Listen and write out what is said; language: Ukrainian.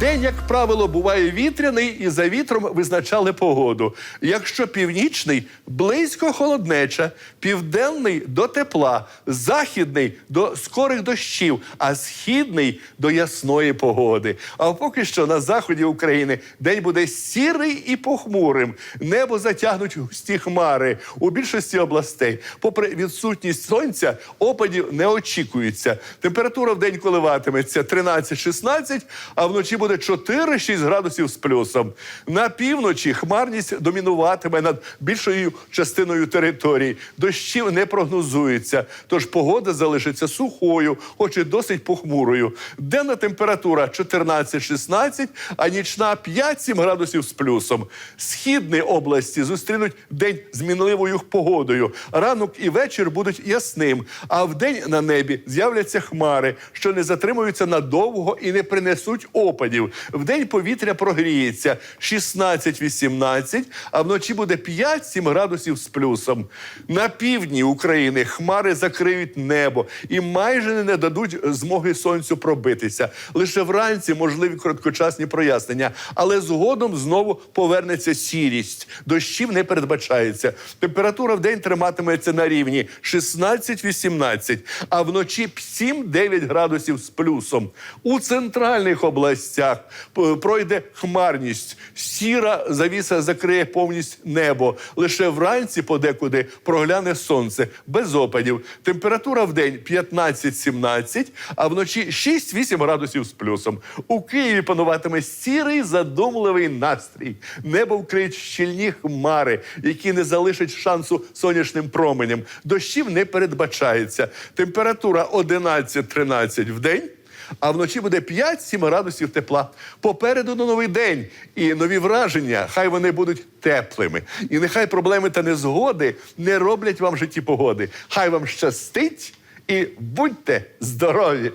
День, як правило, буває вітряний, і за вітром визначали погоду. Якщо північний близько холоднеча, південний до тепла, західний до скорих дощів, а східний до ясної погоди. А поки що на заході України день буде сірий і похмурим. Небо затягнуть густі хмари у більшості областей. Попри відсутність сонця, опадів не очікується. Температура в день коливатиметься 13-16, а вночі буде 4-6 градусів з плюсом. На півночі хмарність домінуватиме над більшою частиною території. Дощів не прогнозується, тож погода залишиться сухою, хоч і досить похмурою. Денна температура 14-16, а нічна 5-7 градусів з плюсом. Східні області зустрінуть день з мінливою погодою. Ранок і вечір будуть ясним, а вдень на небі з'являться хмари, що не затримуються надовго і не принесуть опадів. Вдень повітря прогріється 16-18, а вночі буде 5-7 градусів з плюсом. На півдні України хмари закриють небо і майже не дадуть змоги сонцю пробитися. Лише вранці можливі короткочасні прояснення, але згодом знову повернеться сірість. Дощів не передбачається. Температура в день триматиметься на рівні 16-18, а вночі 7-9 градусів з плюсом. У центральних областях п- пройде хмарність. Сіра завіса закриє повністю небо. Лише вранці подекуди прогляне сонце без опадів. Температура в день 15-17, а вночі 6-8 градусів з плюсом. У Києві пануватиме сірий задумливий настрій. Небо вкриють щільні хмари, які не залишать шансу сонячним променям. Дощів не передбачається. Температура 11-13 в день. А вночі буде 5-7 градусів тепла. Попереду на новий день і нові враження. Хай вони будуть теплими. І нехай проблеми та незгоди не роблять вам житті погоди. Хай вам щастить і будьте здорові!